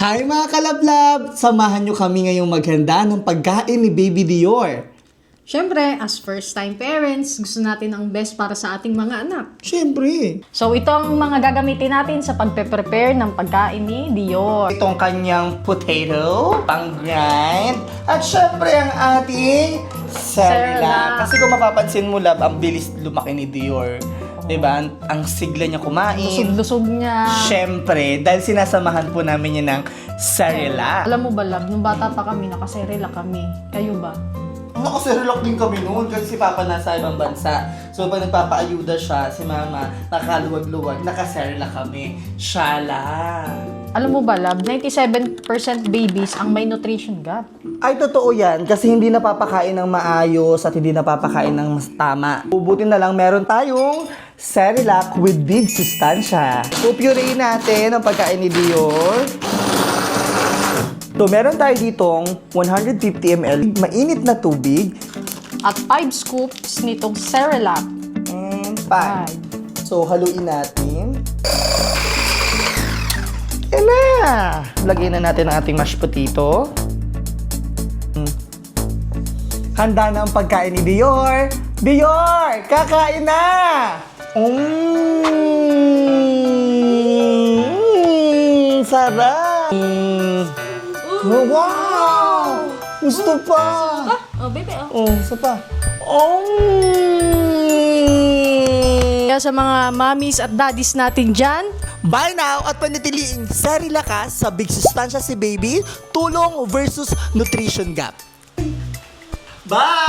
Hi mga kalablab! Samahan nyo kami ngayong maghanda ng pagkain ni Baby Dior. Siyempre, as first-time parents, gusto natin ang best para sa ating mga anak. Siyempre. So, ito ang mga gagamitin natin sa pagpe-prepare ng pagkain ni Dior. Itong kanyang potato, pang-grind, at syempre ang ating. Cerelac. Kasi kung mapapansin mo, lab, ang bilis lumaki ni Dior. Diba? Ang, ang sigla niya kumain. Lusog-lusog niya. Siyempre, dahil sinasamahan po namin yan ng Cerelac. Alam mo ba, love, nung bata pa kami, nakaserela kami. Kayo ba? Nakaserelak din kami noon kasi si Papa nasa ibang bansa. So pag nagpapaayuda siya, si Mama, nakaluwag-luwag, nakaserelak kami. Siya lang. Alam mo ba, love, 97% babies ang may nutrition gap. Ay, totoo yan. Kasi hindi napapakain ng maayos at hindi napapakain ng mas tama. Ubutin na lang meron tayong Cerelac with big sustansya. Pupurein natin ang pagkain ni Dior. So, meron tayo ditong 150 ml mainit na tubig At 5 scoops nitong Cerelac. and pan. Five. So, haluin natin. Na! Lagyan na natin ang ating mashed potato. Mm. Handa na ang pagkain ni Dior. Dior! Kakain na! Mmm! Sarap! Mm. Oh, wow! Gusto pa! Oh, baby, oh. Oh, isa pa. Oh! Kaya sa mga mommies at daddies natin dyan, Buy now at panatiliing sari lakas sa Big Sustansya si Baby, tulong versus nutrition gap. Bye!